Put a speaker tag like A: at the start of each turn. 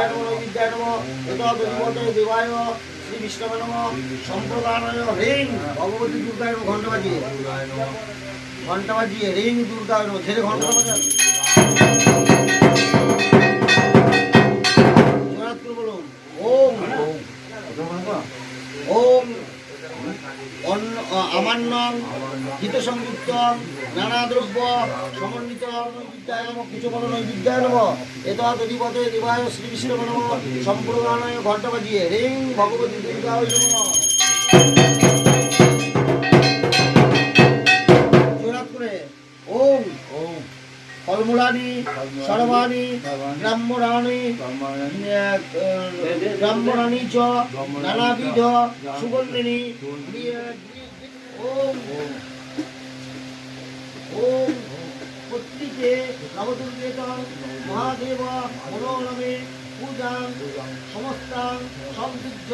A: বিদ্যায় নমঃ নৈবিদ্যায় নমঃ এত দধিপতে দেবায় শ্রী বিষ্ণবে নমঃ সম্প্রদানায়, হ্রিং, ভগবতী দুর্গায় ঘণ্টা বাজিয়ে। ঘণ্টা বাজিয়ে রিং দুর্গায় নমঃ। ঘণ্টা অন্ন নাম হিত সংযুক্ত নানা দ্রব্য, সমন্বিত বিদ্যায় নম, কিছু বলো নয় বিদ্যায় নম এত অধিপতে দেবায় শ্রী বিষ্ণু নম সম্প্রদানায় ঘণ্টা বাজিয়ে রিং ভগবতী দুর্গা ফলমূলানি সর্বাণি ব্রাহ্মণানি ব্রাহ্মণানি। চ নানাবিধ সুগন্ধিনী। ওম। ওম। প্রত্যেকে নবদুর্গেত মহাদেব মনোনমে পূজাং। সমস্তাং সমৃদ্ধ।